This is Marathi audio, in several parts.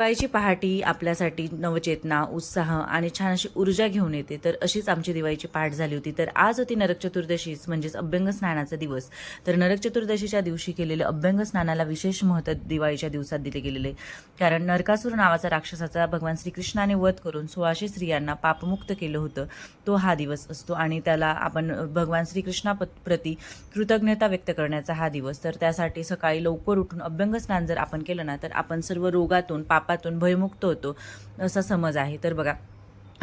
दिवाळीची पहाटी आपल्यासाठी नवचेतना उत्साह आणि छान अशी ऊर्जा घेऊन येते. तर अशीच आमची दिवाळीची पहाट झाली होती. तर आज होती नरक चतुर्दशीच म्हणजेच अभ्यंग स्नानाचा दिवस. तर नरक चतुर्दशीच्या दिवशी केलेले अभ्यंग स्नानाला विशेष महत्त्व दिवाळीच्या दिवसात दिले गेलेले. कारण नरकासूर नावाचा राक्षसाचा भगवान श्रीकृष्णाने वध करून सोळाशे स्त्रियांना पापमुक्त केलं होतं. तो हा दिवस असतो आणि त्याला आपण भगवान श्रीकृष्णा प्रती कृतज्ञता व्यक्त करण्याचा हा दिवस. तर त्यासाठी सकाळी लवकर उठून अभ्यंग स्नान जर आपण केलं ना तर आपण सर्व रोगातून पाप पापातून भयमुक्त होतो असा समज आहे. तर बघा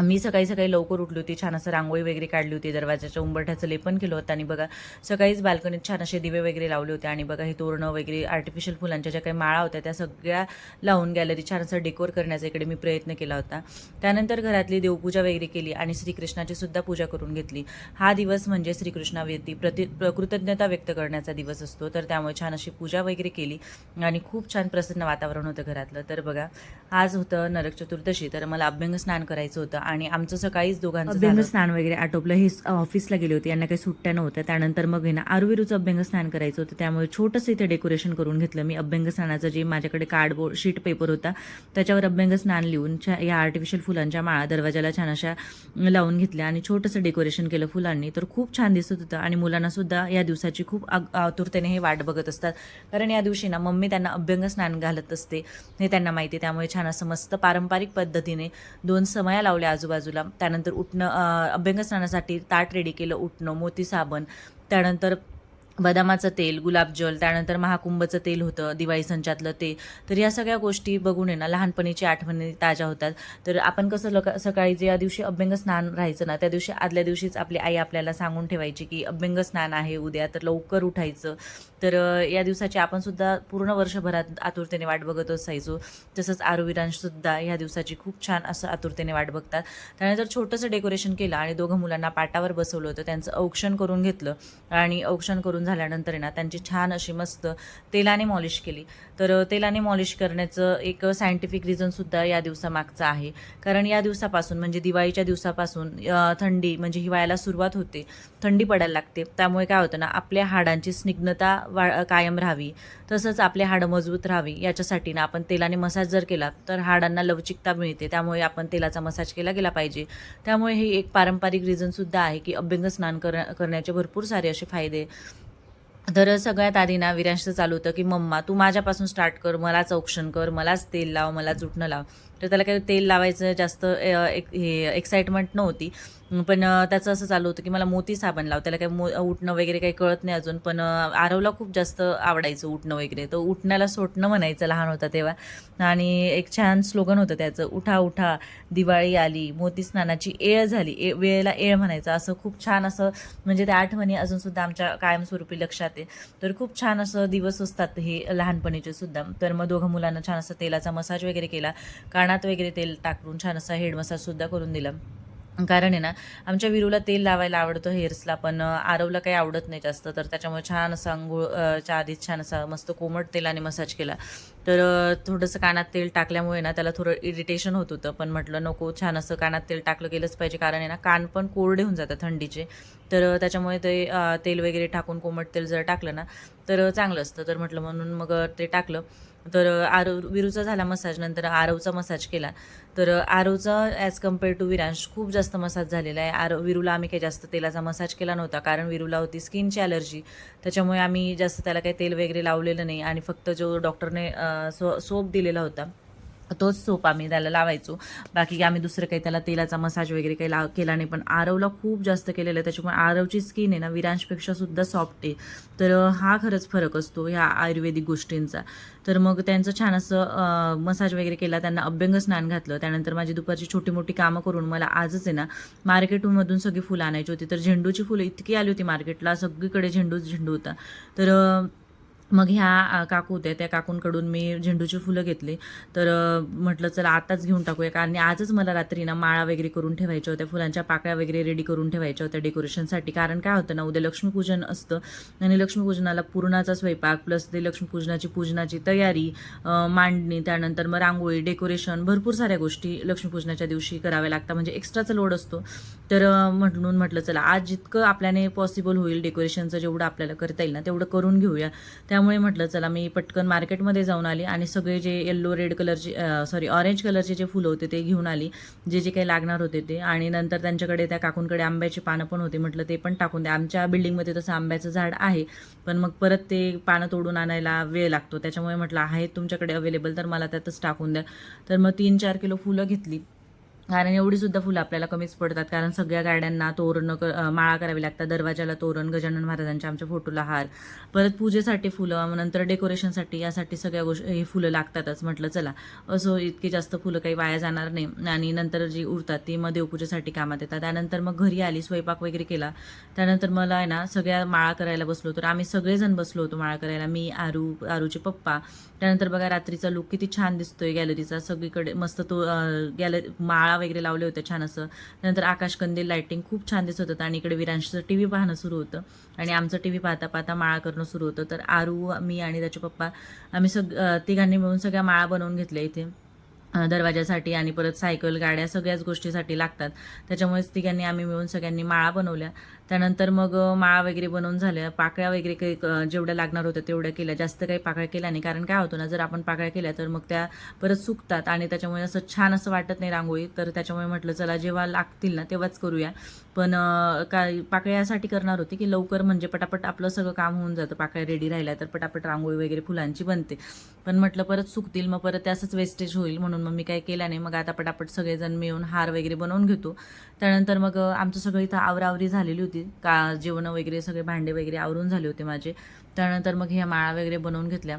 मी सकाळी सकाळी लवकर उठली होती. छान असं रांगोळी वगैरे काढली होती. दरवाजाच्या उंबरठ्याचं लेपन केलं होतं. आणि बघा सकाळीच बाल्कनीत छान असे दिवे वगैरे लावले होते. आणि बघा हे तोरणं वगैरे आर्टिफिशियल फुलांच्या ज्या काही माळा होत्या त्या सगळ्या लावून गॅलरी छान असं डेकोर करण्याचा इकडे मी प्रयत्न केला होता. त्यानंतर घरातली देवपूजा वगैरे केली आणि श्रीकृष्णाची सुद्धा पूजा करून घेतली. हा दिवस म्हणजे श्रीकृष्णावरती प्रति कृतज्ञता व्यक्त करण्याचा दिवस असतो. तर त्यामुळे छान अशी पूजा वगैरे केली. आणि खूप छान प्रसन्न वातावरण होतं घरातलं. तर बघा आज होतं नरक चतुर्दशी. तर मला अभ्यंग स्नान करायचं होतं. आणि आमचं सकाळीच दोघांचं अभ्यंग स्नान वगैरे आटोपलं. हे ऑफिसला गेले होते. यांना काही सुट्ट्या नव्हत्या. त्यानंतर मग ना आरुविरूचं अभ्यंग स्नान करायचं होतं. त्यामुळे छोटंसं इथे डेकोरेशन करून घेतलं मी. अभ्यंग स्नानाचं जे माझ्याकडे कार्डबोर्ड शीट पेपर होता त्याच्यावर अभ्यंग स्नान लिहून या आर्टिफिशियल फुलांच्या माळा दरवाजाला छान अशा लावून घेतल्या आणि छोटंसं डेकोरेशन केलं फुलांनी. तर खूप छान दिसत होतं. आणि मुलांना सुद्धा या दिवसाची खूप आतुरतेने हे वाट बघत असतात. कारण या दिवशी ना मम्मी त्यांना अभ्यंग स्नान घालत असते हे त्यांना माहिती आहे. त्यामुळे छान असं मस्त पारंपरिक पद्धतीने दोन समया लावल्या आजूबाजूला. त्यानंतर उठणं अभ्यंगस्नानासाठी अभ्यंग स्नानासाठी ताट रेडी केलं उठणं मोती साबण. त्यानंतर बदामाचं तेल गुलाबजल त्यानंतर महाकुंभचं तेल होतं दिवाळी संचातलं ते. तर या सगळ्या गोष्टी बघून आहे ना लहानपणीची आठवणी ताज्या होतात. तर आपण कसं लक सकाळी जे या दिवशी अभ्यंग स्नान राहायचं ना त्या दिवशी आदल्या दिवशीच आपली आई आपल्याला सांगून ठेवायची की अभ्यंग स्नान आहे उद्या तर लवकर उठायचं. तर या दिवसाची आपण सुद्धा पूर्ण वर्षभरात आतुरतेने वाट बघत असायचो. तसंच आरोविरांश सुद्धा या दिवसाची खूप छान असं आतुरतेने वाट बघतात. त्यानंतर छोटंसं डेकोरेशन केलं आणि दोघं मुलांना पाटावर बसवलं होतं. त्यांचं औक्षण करून घेतलं आणि औक्षण करून झाल्यानंतर आहे ना त्यांची छान अशी मस्त तेलाने मॉलिश केली. तर तेलाने मॉलिश करण्याचं एक सायंटिफिक रिझनसुद्धा या दिवसामागचं आहे. कारण या दिवसापासून म्हणजे दिवाळीच्या दिवसापासून थंडी म्हणजे हिवाळ्याला सुरुवात होते. थंडी पडायला लागते. त्यामुळे काय होतं ना आपल्या हाडांची स्निग्धता वा कायम राहावी. तसंच आपले हाडं मजबूत राहावी. याच्यासाठी ना आपण तेलाने मसाज जर केला तर हाडांना लवचिकता मिळते. त्यामुळे आपण तेलाचा मसाज केला गेला पाहिजे. त्यामुळे हे एक पारंपरिक रिझनसुद्धा आहे की अभ्यंग स्नान कर करण्याचे भरपूर सारे असे फायदे तर सगळ्यात आधी ना विरांशचं चालू होतं की मम्मा तू माझ्यापासून स्टार्ट कर मलाच औक्षण कर मलाच तेल लाव मलाच उठणं लाव. तर त्याला काही तेल लावायचं जास्त एक हे एक्साइटमेंट नव्हती. पण त्याचं असं चालू होतं की मला मोती साबण लाव त्याला काही मो उठणं वगैरे काही कळत नाही अजून पण आरवला खूप जास्त आवडायचं उठणं वगैरे. तर उठण्याला सोटणं म्हणायचं लहान होता तेव्हा. आणि एक छान स्लोगन होतं त्याचं उठा उठा दिवाळी आली मोती स्नानाची एळ झाली. ए वेळेला एळ म्हणायचं. असं खूप छान असं म्हणजे त्या आठवणी अजूनसुद्धा आमच्या कायमस्वरूपी लक्षात आहे. तर खूप छान असं दिवस असतात हे लहानपणीचे सुद्धा. तर मग दोघं मुलांना छान असं तेलाचा मसाज वगैरे केला. कानात वगैरे तेल टाकून छान असा हेड मसाजसुद्धा करून दिला. कारण आहे ना आमच्या विरूला तेल लावायला आवडतं हेअर्सला पण. आरवला काही आवडत नाही जास्त तर त्याच्यामुळे छान असं अंघोळच्या च्या आधीच छान असा मस्त कोमट तेलाने मसाज केला. तर थोडंसं कानात तेल टाकल्यामुळे ना त्याला थोडं इरिटेशन होत होतं. पण म्हटलं नको छान असं कानात तेल टाकलं गेलंच पाहिजे कारण आहे ना कान पण कोरडे होऊन जातात थंडीचे. तर त्याच्यामुळे ते तेल वगैरे टाकून कोमट तेल जर टाकलं ना तर चांगलं असतं. तर म्हटलं म्हणून मग ते टाकलं. तर आरो आरव विरूचा झाला मसाज नंतर आरवचा मसाज केला. तर आरवचा ॲज कंपेअर टू विरांश खूप जास्त मसाज झालेला आहे. आरव विरूला आम्ही काही जास्त तेलाचा मसाज केला नव्हता कारण विरूला होती स्किनची ॲलर्जी त्याच्यामुळे आम्ही जास्त त्याला काही तेल वगैरे लावलेलं नाही आणि फक्त जो डॉक्टरने सो सोप दिलेला होता तोच सोप आम्ही त्याला लावायचो. बाकी आम्ही दुसरं काही त्याला तेलाचा मसाज वगैरे काही लाव केला नाही पण आरवला खूप जास्त केलेलं आहे. त्याच्यामुळे आरवची स्किन आहे ना विरांशपेक्षा सुद्धा सॉफ्ट आहे. तर हा खरंच फरक असतो ह्या आयुर्वेदिक गोष्टींचा. तर मग त्यांचं छान असं मसाज वगैरे केला त्यांना अभ्यंग स्नान घातलं. त्यानंतर माझी दुपारची छोटी मोठी कामं करून मला आजच आहे ना मार्केटमधून सगळी फुलं आणायची होती. तर झेंडूची फुलं इतकी आली होती मार्केटला सगळीकडे झेंडूच झेंडू होता. तर मग ह्या काकू होत्या त्या काकूंकडून मी झेंडूची फुलं घेतली. तर म्हटलं चला आताच घेऊन टाकूया. कारण आजच मला रात्री ना माळा वगैरे करून ठेवायच्या होत्या. फुलांच्या पाकळ्या वगैरे रेडी करून ठेवायच्या होत्या डेकोरेशनसाठी कारण काय होतं ना उद्या लक्ष्मीपूजन असतं आणि लक्ष्मीपूजनाला पूर्णाचा स्वयंपाक प्लस ते लक्ष्मीपूजनाची पूजनाची तयारी मांडणी त्यानंतर मग रांगोळी डेकोरेशन भरपूर साऱ्या गोष्टी लक्ष्मीपूजनाच्या दिवशी कराव्या लागतात. म्हणजे एक्स्ट्राचा लोड असतो. तर म्हणून म्हटलं चला आज जितकं आपल्याने पॉसिबल होईल डेकोरेशनचं जेवढं आपल्याला करता येईल ना तेवढं करून घेऊया. त्या त्यामुळे म्हटलं चला मी पटकन मार्केटमध्ये जाऊन आली आणि सगळे जे येल्लो रेड कलरचे सॉरी ऑरेंज कलरचे जे फुलं होते ते घेऊन आली. जे जे काही लागणार होते ते. आणि नंतर त्यांच्याकडे त्या काकूंकडे आंब्याची पानं पण होते. म्हटलं ते पण टाकून द्या आमच्या बिल्डिंगमध्ये तसं आंब्याचं झाड आहे पण मग परत ते पानं तोडून आणायला वेळ लागतो. त्याच्यामुळे म्हटलं आहे तुमच्याकडे अवेलेबल तर मला त्यातच टाकून द्या. तर मग तीन चार किलो फुलं घेतली. कारण एवढी सुद्धा फुलं आपल्याला कमीच पडतात. कारण सगळ्या गाड्यांना तोरणं क माळा करावी लागतात. दरवाजाला तोरण गजानन महाराजांच्या आमच्या फोटोला हार. परत पूजेसाठी फुलं नंतर डेकोरेशनसाठी यासाठी सगळ्या गोष्टी हे फुलं लागतातच. म्हटलं चला. असो इतकी जास्त फुलं काही वाया जाणार नाही. आणि नंतर जी उरतात ती मग देवपूजेसाठी कामात येतात. त्यानंतर मग घरी आली स्वयंपाक वगैरे केला. त्यानंतर मला आहे ना सगळ्या माळा करायला बसलो तर आम्ही सगळेजण बसलो होतो माळा करायला. मी आरू आरूचे पप्पा त्यानंतर बघा रात्रीचा लुक किती छान दिसतोय गॅलरीचा सगळीकडे मस्त तो गॅलरी माळा वगैरे लावले होते छान असं. त्यानंतर आकाशकंदील लायटिंग खूप छान दिसत होतं आणि इकडे विरांशचं टी व्ही पाहणं सुरू होतं. आणि आमचं टी व्ही पाहता पाहता माळा करणं सुरू होतं. तर आरू मी आणि त्याचे पप्पा आम्ही सग तिघांनी मिळून सगळ्या माळा बनवून घेतल्या इथे. दरवाजासाठी आणि परत सायकल गाड्या सगळ्याच गोष्टीसाठी लागतात. त्याच्यामुळेच तिघांनी आम्ही मिळून सगळ्यांनी माळा बनवल्या. त्यानंतर मग माळा वगैरे बनवून झाल्या पाकळ्या वगैरे काही जेवढ्या लागणार होत्या तेवढ्या केल्या. जास्त काही पाकळ्या केल्या नाही. कारण काय होतं ना जर आपण पाकळ्या केल्या तर मग त्या परत सुकतात आणि त्याच्यामुळे असं छान असं वाटत नाही रांगोळी. तर त्याच्यामुळे म्हटलं चला जेव्हा लागतील ना तेव्हाच करूया. पण काय पाकळ्या यासाठी करणार होती की लवकर म्हणजे पटापट आपलं सगळं काम होऊन जातं. पाकळ्या रेडी राहिल्या तर पटापट रांगोळी वगैरे फुलांची बनते. पण म्हटलं परत सुकतील. मग परत ते असंच वेस्टेज होईल. म्हणून मग मी काय केलं नाही. मग आता पटापट सगळेजण मिळून हार वगैरे बनवून घेतो. त्यानंतर मग आमचं सगळं इथं आवरावरी झालेली होती. का जेवणं वगैरे सगळे भांडे वगैरे आवरून झाले होते माझे. त्यानंतर मग ह्या माळा वगैरे बनवून घेतल्या.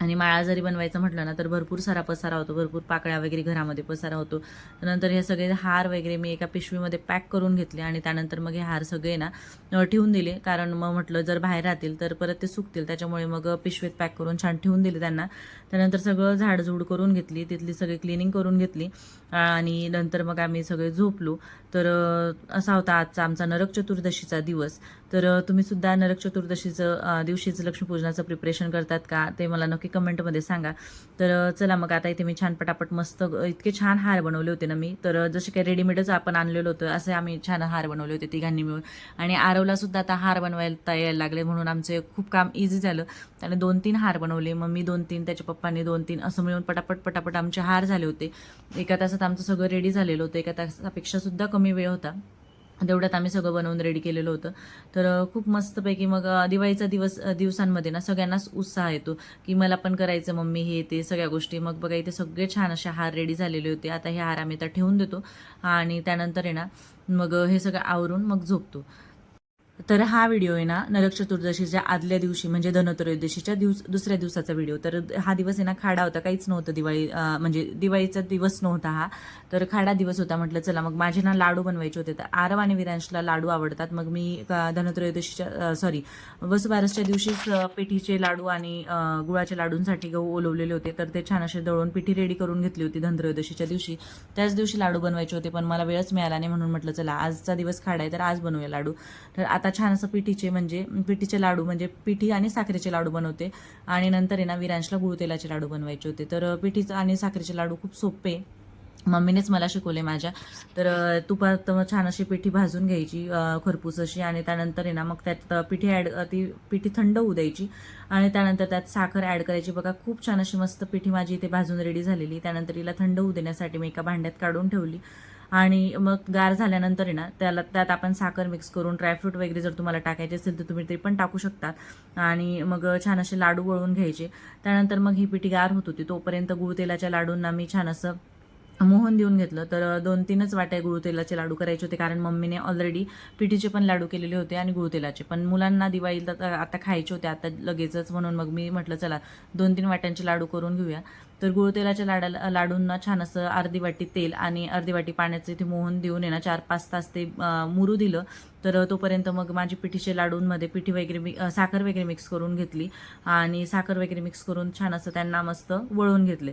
आणि माळा जरी बनवायचं म्हटलं ना तर भरपूर सारा पसारा होतो. भरपूर पाकळ्या वगैरे घरामध्ये पसारा होतो. नंतर हे सगळे हार वगैरे मी एका पिशवीमध्ये पॅक करून घेतले आणि त्यानंतर मग हे हार सगळे ना ठेवून दिले. कारण मग म्हटलं जर बाहेर राहतील तर परत ते सुकतील. त्याच्यामुळे मग पिशवीत पॅक करून छान ठेवून दिले त्यांना. त्यानंतर सगळं झाडझूड करून घेतली. तिथली सगळी क्लिनिंग करून घेतली. आणि नंतर मग आम्ही सगळे झोपलो. तर असा होता आजचा आमचा नरक चतुर्दशीचा दिवस. तर तुम्ही सुद्धा नरक चतुर्दशीचं दिवशीचं लक्ष्मीपूजनाचं प्रिपरेशन करतात का? ते मला नक्की कमेंटमध्ये सांगा. तर चला मग आता इथे मी छान पटापट मस्त इतके छान हार बनवले होते ना मी. तर जसे काही रेडीमेडच आपण आणलेलो होतं असे आम्ही छान हार बनवले होते तिघांनी मिळून. आणि आरवला सुद्धा आता हार बनवायला यायला लागले म्हणून आमचे खूप काम इझी झालं. त्याने दोन तीन हार बनवले मग मी दोन तीन त्याच्या पप्पांनी दोन तीन असं मिळून पटापट पटापट आमचे हार झाले होते. एका तासात आमचं सगळं रेडी झालेलं होतं एका तासापेक्षा सुद्धा कमी वेळ होता. तेवढ्यात आम्ही सगळं बनवून रेडी केलेलं होतं. तर खूप मस्तपैकी मग दिवाळीचा दिवस दिवसांमध्ये ना सगळ्यांनाच उत्साह येतो की मला पण करायचं मम्मी हे ते सगळ्या गोष्टी. मग बघा इथे सगळे छान असे हार रेडी झालेले होते. आता हे हार आम्ही आता ठेवून देतो. आणि त्यानंतर आहे ना मग हे सगळं आवरून मग झोपतो. तर हा व्हिडिओ आहे ना नरक चतुर्दशीच्या आदल्या दिवशी म्हणजे धनत्रयोदशीच्या दिवस दुसऱ्या दिवसाचा व्हिडिओ तर हा दिवस आहे ना खाडा होता काहीच नव्हतं दिवाळी म्हणजे दिवाळीचा दिवस नव्हता हा. तर खाडा दिवस होता म्हटलं चला मग माझे ना लाडू बनवायचे होते. तर आरव आणि विरांशला लाडू आवडतात. मग मी धनत्रयोदशीच्या सॉरी वसुबारसच्या दिवशीच पिठीचे लाडू आणि गुळाच्या लाडूंसाठी गहू ओलवलेले होते. तर ते छान असे दळून पिठी रेडी करून घेतली होती धनत्रयोदशीच्या दिवशी. त्याच दिवशी लाडू बनवायचे होते पण मला वेळच मिळाला नाही म्हणून म्हटलं चला आजचा दिवस खाडा आहे तर आज बनवूया लाडू. तर आता छान असं पिठीचे म्हणजे पिठीचे लाडू म्हणजे पिठी आणि साखरेचे लाडू बनवते. आणि नंतर आहे ना विरांशला गुळतेलाचे लाडू बनवायचे होते. तर पिठीचं आणि साखरेचे लाडू खूप सोपे. मम्मीनेच मला शिकवले माझ्या. तर तुपात मग छान अशी पिठी भाजून घ्यायची खरपूस अशी आणि त्यानंतर आहे ना मग त्यात पिठी ॲड ती पिठी थंड होऊ द्यायची. आणि त्यानंतर त्यात साखर ॲड करायची. बघा खूप छान अशी मस्त पिठी माझी इथे भाजून रेडी झालेली. त्यानंतर हिला थंड होऊ देण्यासाठी मी एका भांड्यात काढून ठेवली. आणि मग गार झाल्यानंतर आहे ना त्याला त्यात आपण साखर मिक्स करून ड्रायफ्रूट वगैरे जर तुम्हाला टाकायचे असेल तर तुम्ही ते पण टाकू शकतात आणि मग छान असे लाडू वळून घ्यायचे. त्यानंतर मग ही पिठी गार होत होती. तोपर्यंत गुळतेलाच्या लाडूंना मी छान असं मोहन देऊन घेतलं. तर दोन तीनच वाट्या गुळतेलाचे लाडू करायचे होते. कारण मम्मीने ऑलरेडी पिठीचे पण लाडू केलेले होते आणि गुळतेलाचे पण मुलांना दिवाळीला तर आता खायचे होते. आता लगेचच म्हणून मग मी म्हटलं चला दोन तीन वाट्यांचे लाडू करून घेऊया. तर गुळतेलाच्या लाडाला लाडूंना छान असं अर्धी वाटी तेल आणि अर्धी वाटी पाण्याचं इथे मोहन देऊन येणार चार पाच तास ते मुरू दिलं. तर तोपर्यंत मग माझी पिठीचे लाडूंमध्ये पिठी वगैरे मी साखर वगैरे मिक्स करून घेतली. आणि साखर वगैरे मिक्स करून छान असं त्यांना मस्त वळून घेतले.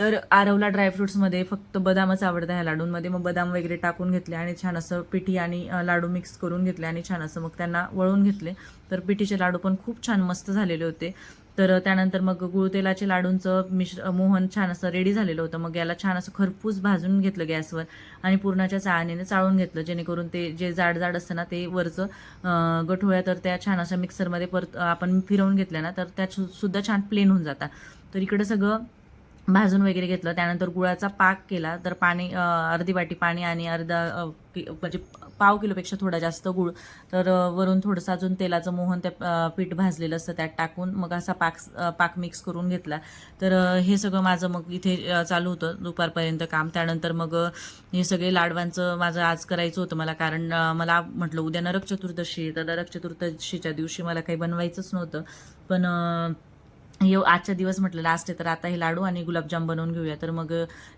तर आरवला ड्रायफ्रुट्समध्ये फक्त बदामच आवडतं ह्या लाडूंमध्ये. मग बदाम वगैरे टाकून घेतले आणि छान असं पिठी आणि लाडू मिक्स करून घेतले आणि छान असं मग त्यांना वळून घेतले. तर पिठीचे लाडू पण खूप छान मस्त झालेले होते. तर त्यानंतर मग गुळतेलाचे लाडूंचं मिश्र मोहन छान असं रेडी झालेलं होतं. मग याला छान असं खरपूस भाजून घेतलं गॅसवर आणि पूर्णाच्या चाळणीने चाळून घेतलं. जेणेकरून ते जे जाड जाड असतं ना ते वरचं गठोळ्या तर त्या छान अशा मिक्सरमध्ये परत आपण फिरवून घेतल्या ना तर त्या सुद्धा छान प्लेन होऊन जातात. तर इकडं सगळं भाजून वगैरे घेतलं. त्यानंतर गुळाचा पाक केला. तर पाणी अर्धी वाटी पाणी आणि अर्धा कि- म्हणजे पाव किलोपेक्षा थोडा जास्त गुळ. तर वरून थोडंसं अजून तेलाचं मोहन त्या पीठ भाजलेलं असतं त्यात टाकून मग असा पाक पाक मिक्स करून घेतला. तर हे सगळं माझं मग इथे चालू होतं दुपारपर्यंत काम. त्यानंतर मग हे सगळे लाडवांचं माझं आज करायचं होतं मला. कारण मला म्हटलं उद्या नरक चतुर्दशी आहे, तर नरक चतुर्दशीच्या दिवशी मला काही बनवायचंच नव्हतं. पण अं, आजचा दिवस म्हटलं लास्ट आहे. तर आता हे लाडू आणि गुलाबजाम बनवून घेऊया. तर मग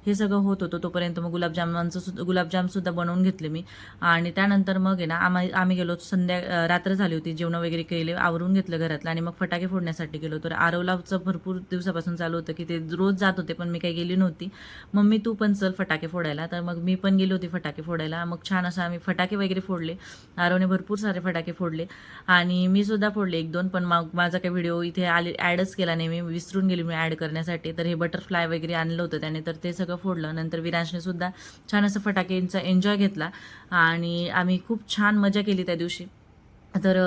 हे सगळं होत होतं तोपर्यंत मग गुलाबजामांचं सुद्धा गुलाबजामसुद्धा बनवून घेतले मी. आणि त्यानंतर मग आहे ना आम्ही आम्ही गेलो संध्या रात्र झाली होती. जेवण वगैरे केले आवरून घेतलं घरातलं आणि मग फटाके फोडण्यासाठी गेलो तर आरवलाचं भरपूर दिवसापासून चालू होतं की ते रोज जात होते पण मी काही गेली नव्हती. मम्मी तू पण चल फटाके फोडायला. तर मग मी पण गेली होती फटाके फोडायला. मग छान असं आम्ही फटाके वगैरे फोडले. आरवने भरपूर सारे फटाके फोडले. आणि मी सुद्धा फोडले एक दोन पण मग माझा काही व्हिडिओ इथे आले ॲडच केला त्याने मी विसरून गेली मी ॲड करण्यासाठी. तर हे बटरफ्लाय वगैरे आणलं होतं त्याने तर ते सगळं फोडलं. नंतर विरांशने सुद्धा छान असं फटाकेंचा एन्जॉय घेतला. आणि आम्ही खूप छान मजा केली त्या दिवशी. तर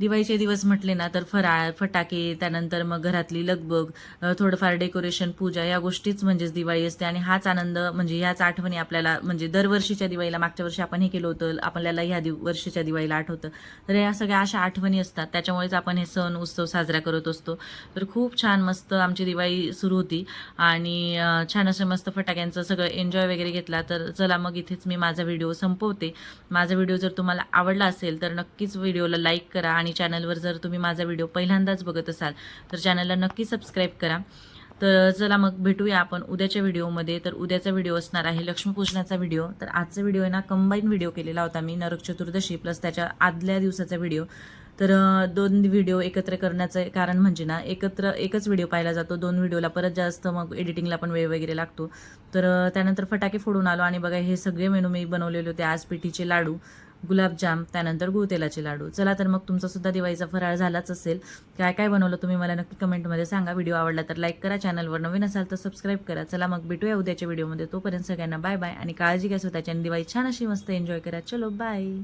दिवाळीचे दिवस म्हटले ना तर फराळ फटाके त्यानंतर मग घरातली लगबग थोडंफार डेकोरेशन पूजा या गोष्टीच म्हणजेच दिवाळी असते. आणि हाच आनंद म्हणजे ह्याच आठवणी आपल्याला म्हणजे दरवर्षीच्या दिवाळीला मागच्या वर्षी आपण हे केलं होतं आपल्याला ह्या दिव वर्षीच्या दिवाळीला आठवतं. तर या सगळ्या अशा आठवणी असतात. त्याच्यामुळेच आपण हे सण उत्सव साजरा करत असतो. तर खूप छान मस्त आमची दिवाळी सुरू होती. आणि छान असं मस्त फटाक्यांचं सगळं एन्जॉय वगैरे घेतला. तर चला मग इथेच मी माझा व्हिडिओ संपवते. माझा व्हिडिओ जर तुम्हाला आवडला असेल तर नक्कीच व्हिडिओ व्हिडिओला लाईक करा आणि चॅनलवर जर तुम्ही माझा व्हिडिओ पहिल्यांदाच बघत असाल तर चॅनलला नक्की सबस्क्राईब करा. तर चला मग भेटूया आपण उद्याच्या व्हिडिओमध्ये. तर उद्याचा व्हिडिओ असणार आहे लक्ष्मीपूजनाचा व्हिडिओ. तर आजचा व्हिडिओ आहे ना कंबाईन व्हिडिओ केलेला होता मी नरक चतुर्दशी प्लस त्याच्या आदल्या दिवसाचा व्हिडिओ. तर दोन व्हिडिओ एकत्र करण्याचं कारण म्हणजे ना एकत्र एकच व्हिडिओ पाहिला जातो. दोन व्हिडिओला परत जास्त मग एडिटिंगला पण वेळ वगैरे लागतो. तर त्यानंतर फटाके फोडून आलो आणि बघा हे सगळे मेनू मी बनवलेले होते आज पिठीचे लाडू. गुलाबजाम त्यानंतर गुळतेलाचे लाडू. चला तर मग तुमचा सुद्धा दिवाळीचा फराळ झालाच असेल. काय काय बनवलं तुम्ही मला नक्की कमेंटमध्ये सांगा. व्हिडिओ आवडला तर लाईक करा. चॅनलवर नवीन असाल तर सबस्क्राईब करा. चला मग भेटूया उद्याच्या व्हिडिओमध्ये तोपर्यंत सगळ्यांना बाय बाय आणि काळजी घ्या स्वतःची आणि दिवाळी छान अशी मस्त एन्जॉय करा. चलो बाय